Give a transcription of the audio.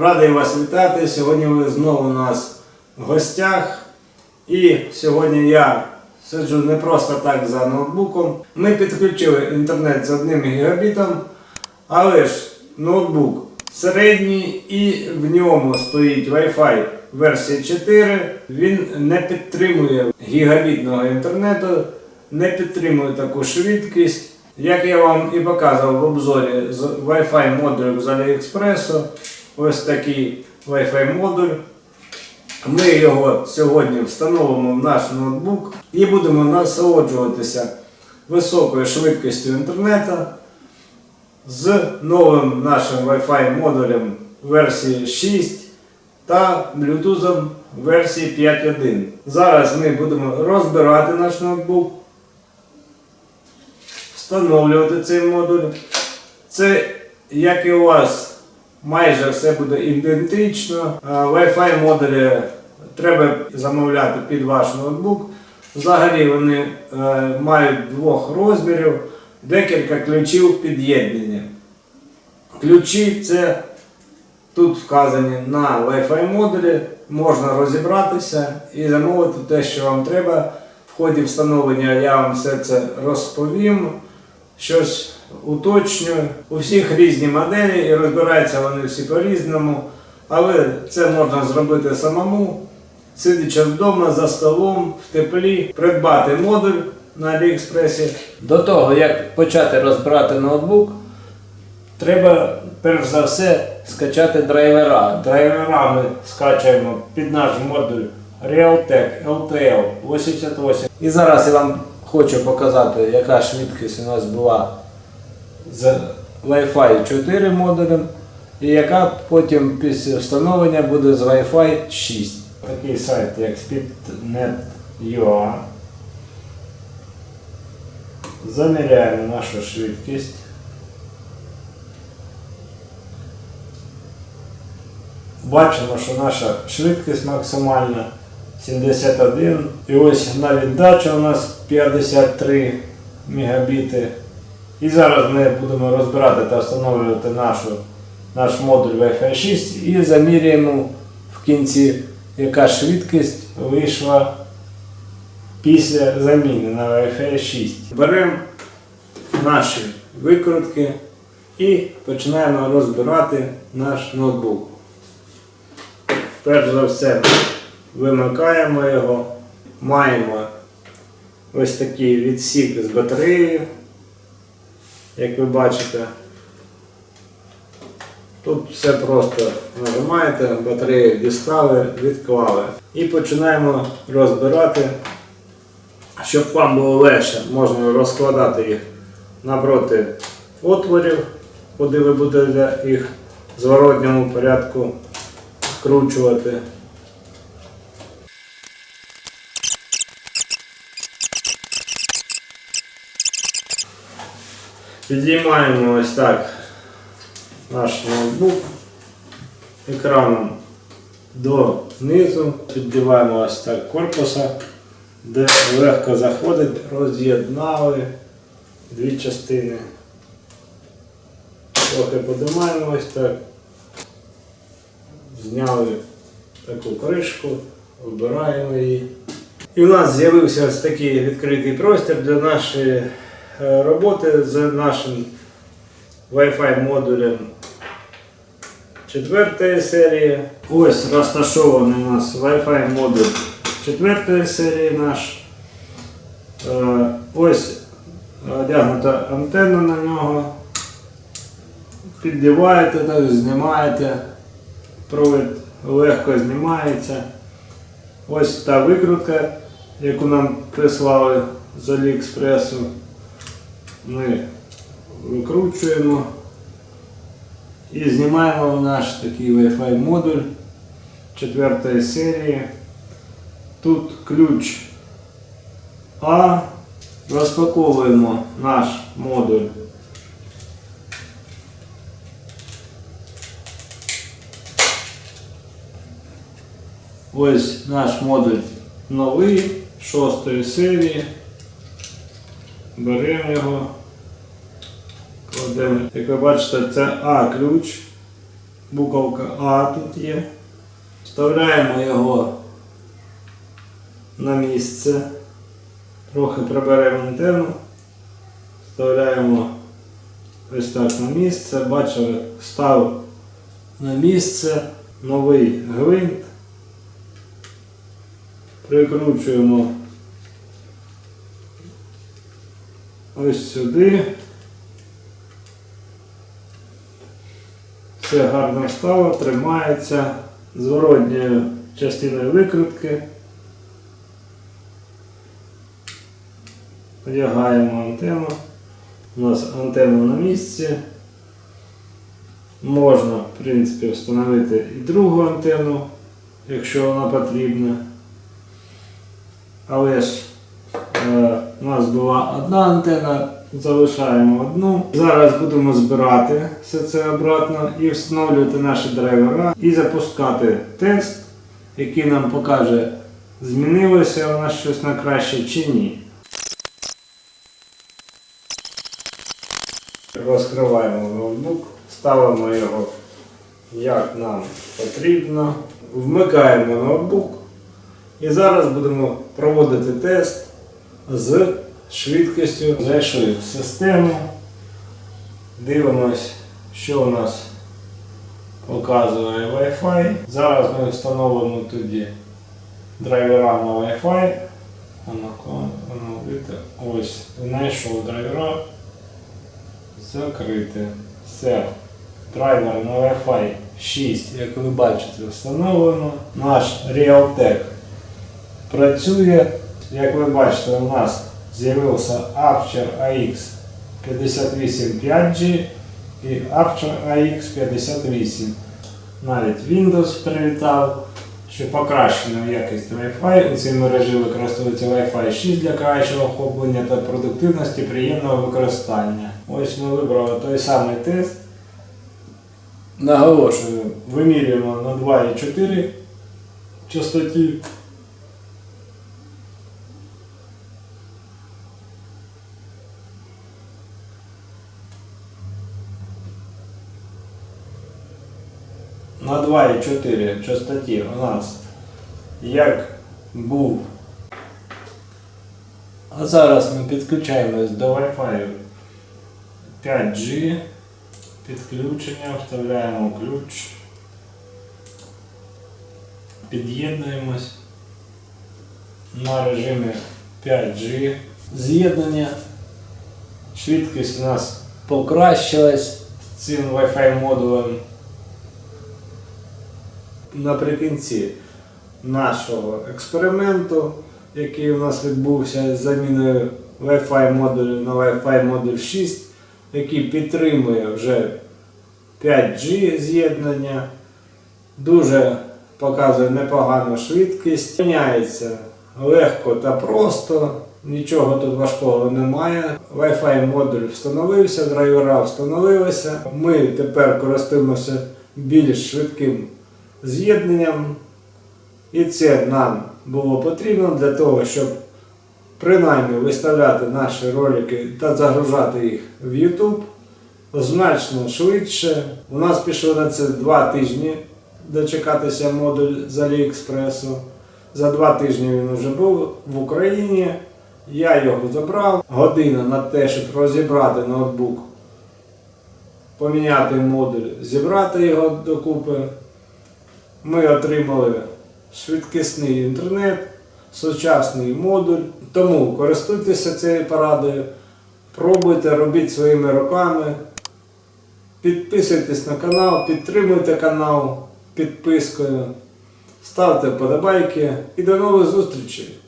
Радий вас вітати. Сьогодні ви знову у нас в гостях. І сьогодні я сиджу не просто так за ноутбуком. Ми підключили інтернет з одним гігабітом, але ж ноутбук середній і в ньому стоїть Wi-Fi версії 4. Він не підтримує гігабітного інтернету, не підтримує таку швидкість. Як я вам і показував в обзорі з Wi-Fi модулем з AliExpress, ось такий Wi-Fi модуль. Ми його сьогодні встановимо в наш ноутбук і будемо насолоджуватися високою швидкістю інтернету з новим нашим Wi-Fi модулем версії 6 та Bluetooth версії 5.1. Зараз ми будемо розбирати наш ноутбук, встановлювати цей модуль. Це, як і у вас, майже все буде ідентично. Wi-Fi модулі треба замовляти під ваш ноутбук. Взагалі вони е, мають двох розмірів, декілька ключів під'єднання. Ключі це тут вказані на Wi-Fi модулі, можна розібратися і замовити те, що вам треба. В ході встановлення я вам все це розповім, щось уточню. У всіх різні моделі і розбираються вони всі по-різному, але це можна зробити самому, сидячи вдома за столом, в теплі, придбати модуль на Аліекспресі. До того, як почати розбирати ноутбук, Треба перш за все скачати драйвера. Драйвера ми скачуємо під наш модуль Realtek LTL 88. І зараз я вам хочу показати, яка швидкість у нас була з Wi-Fi 4 модулем і яка потім після встановлення буде з Wi-Fi 6. Такий сайт, як speednet.ua. Заміряємо нашу швидкість. Бачимо, що наша швидкість максимальна 71. І ось на віддача у нас 53 мегабіти. І зараз ми будемо розбирати та встановлювати нашу, наш модуль Wi-Fi 6 і заміряємо в кінці, яка швидкість вийшла після заміни на Wi-Fi 6. Беремо наші викрутки і починаємо розбирати наш ноутбук. Перш за все вимикаємо його, маємо ось такий відсік з батареєю, як ви бачите. Тут все просто нажимаєте, батарею дістали, відклали. І починаємо розбирати, щоб вам було легше, можна розкладати їх напроти отворів, куди ви будете їх в зворотньому порядку вкручувати. Підіймаємо ось так наш ноутбук екраном донизу, піддіваємо ось так корпуса, де легко заходить, роз'єднали дві частини. Трохи подимаємо ось так зняли таку кришку, вибираємо її. І в нас з'явився ось такий відкритий простір для нашої роботи з нашим Wi-Fi модулем четвертої серії. Ось розташований у нас Wi-Fi модуль четвертої серії наш. Е, Ось одягнута антенна на нього. Піддіваєте, знімаєте провід легко знімається. Ось та викрутка, яку нам прислали з Аліекспресу. Ми викручуємо і знімаємо наш такий Wi-Fi модуль четвертої серії. Тут ключ А. Розпаковуємо наш модуль. Ось наш модуль новий, шостої серії. Беремо його, кладемо. Як ви бачите, це А ключ. буковка А тут є. Вставляємо його на місце. Трохи приберемо антенну. Вставляємо ось так на місце. Бачили, став на місце новий гвинт. Прикручуємо ось сюди. Все гарно стало, тримається зворотньою частиною викрутки. Одягаємо антенну. У нас антенна на місці. Можна, в принципі, встановити і другу антенну, якщо вона потрібна. Але ж у нас була одна антенна, залишаємо одну. Зараз будемо збирати все це обратно і встановлювати наші драйвера і запускати тест, який нам покаже, змінилося у нас щось на краще чи ні. Розкриваємо ноутбук, ставимо його як нам потрібно, вмикаємо ноутбук і зараз будемо проводити тест з швидкістю. Зайшли в систему, дивимось, що у нас показує Wi-Fi. Зараз ми встановимо тоді драйвера на Wi-Fi. Ось, знайшов драйвера закрити. Все. Драйвер на Wi-Fi 6, як ви бачите, встановлено. Наш Realtek працює. Як ви бачите, у нас з'явився Archer AX 58 5G і Archer AX 58. Навіть Windows привітав, що покращена якість Wi-Fi. У цій мережі використовується Wi-Fi 6 для кращого охоплення та продуктивності приємного використання. Ось ми вибрали той самий тест. Наголошую, вимірюємо на 2,4 частоті. На 2,4 частоті у нас як був. А зараз ми підключаємось до Wi-Fi 5G. Підключення, вставляємо ключ. Під'єднуємось на режимі 5G. З'єднання. Швидкість у нас покращилась з цим Wi-Fi модулем. Наприкінці нашого експерименту, який у нас відбувся з заміною Wi-Fi модулю на Wi-Fi модуль 6, який підтримує вже 5G з'єднання, дуже показує непогану швидкість, міняється легко та просто, нічого тут важкого немає. Wi-Fi модуль встановився, драйвера встановилися. Ми тепер користуємося більш швидким з'єднанням. І це нам було потрібно для того, щоб принаймні виставляти наші ролики та загружати їх в YouTube значно швидше. У нас пішло на це два тижні дочекатися модуль з Аліекспресу. За два тижні він вже був в Україні. Я його забрав. Година на те, щоб розібрати ноутбук, поміняти модуль, зібрати його докупи. Ми отримали швидкісний інтернет, сучасний модуль. Тому користуйтеся цією порадою, пробуйте, робіть своїми руками. Підписуйтесь на канал, підтримуйте канал підпискою, ставте вподобайки і до нових зустрічей!